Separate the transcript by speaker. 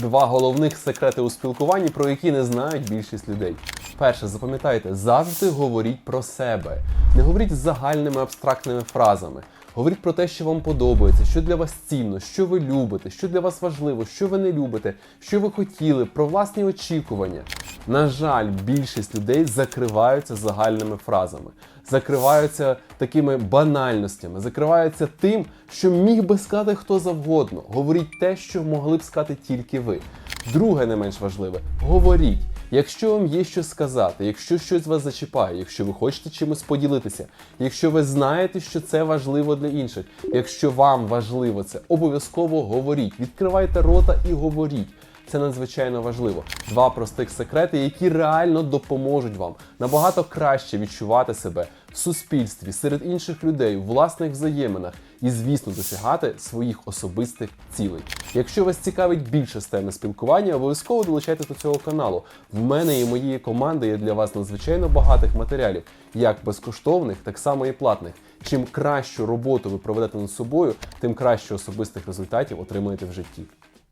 Speaker 1: Два головних секрети у спілкуванні, про які не знають більшість людей. Перше, запам'ятайте, завжди говоріть про себе. Не говоріть загальними абстрактними фразами. Говоріть про те, що вам подобається, що для вас цінно, що ви любите, що для вас важливо, що ви не любите, що ви хотіли, про власні очікування. На жаль, більшість людей закриваються загальними фразами, закриваються такими банальностями, закриваються тим, що міг би сказати хто завгодно. Говоріть те, що могли б сказати тільки ви. Друге, не менш важливе, говоріть. Якщо вам є що сказати, якщо щось вас зачіпає, якщо ви хочете чимось поділитися, якщо ви знаєте, що це важливо для інших, якщо вам важливо це, обов'язково говоріть. Відкривайте рота і говоріть. Це надзвичайно важливо. Два простих секрети, які реально допоможуть вам набагато краще відчувати себе в суспільстві, серед інших людей, у власних взаєминах і, звісно, досягати своїх особистих цілей. Якщо вас цікавить більше з теми спілкування, обов'язково долучайтесь до цього каналу. В мене і моєї команди є для вас надзвичайно багатих матеріалів, як безкоштовних, так само і платних. Чим кращу роботу ви проведете над собою, тим краще особистих результатів отримаєте в житті.